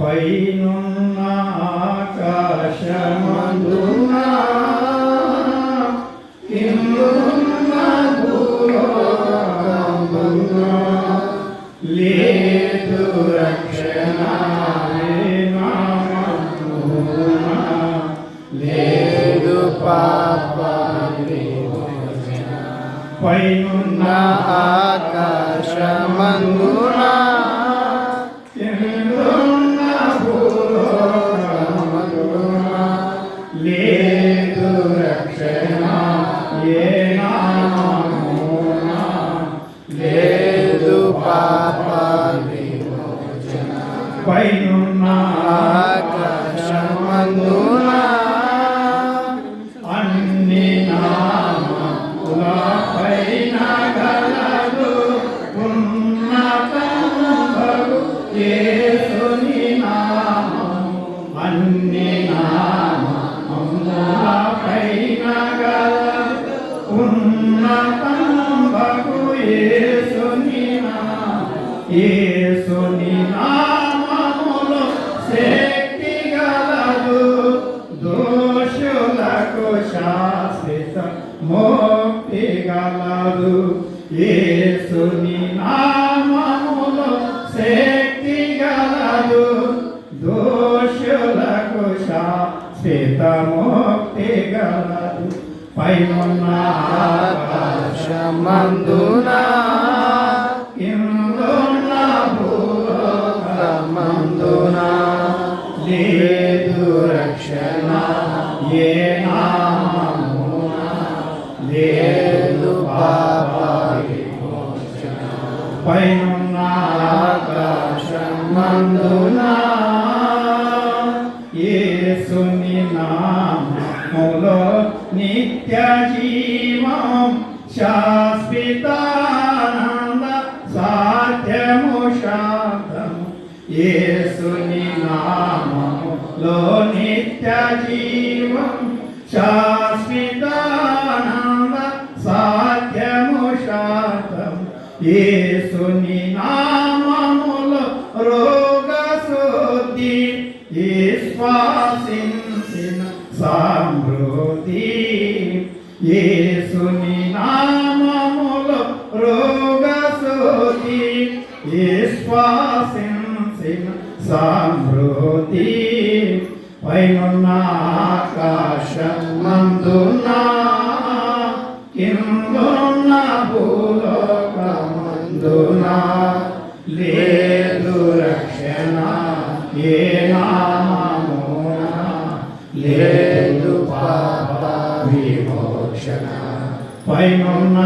పైనున్న ఆకాశమందు లేదు రక్షణ ఏ నామమున లేదు పాప పైనున్న పైనున్న ఆకాశమందున అన్ని నామముల గలదు ఉన్నతములు యేసుని నామము. అన్ని నామముల గలదు ఉన్నతములు యేసుని నామము. యేసుని నామములో శక్తి గలదు దోషులకు శాశ్వత మోక్తి యేసుని నామములో శక్తి దోషులకు శాశ్వత పైనున్న ఆకాశమందున రక్షణ ఏ నామమున లేదు పాప విమోచన పైనున్న ఆకాశమందున నామములో నిత్య జీవం శాశ్వతానంద సాధ్యము శాంతము యేసుని లో నిత్య జీవం శాశ్వతానంద సాధ్యము శాంతము యేసుని నామములో రోగ శుద్ధి విశ్వాసించిన సమృద్ధి యేసుని నామములో రోగ శుద్ధి విశ్వాసించిన సమృద్ధి పైనున్న ఆకాశమందున కిందున్న భూలోకమందున లేదు రక్షణ ఏ నామమున లేదు పాప విమోచన పైనున్న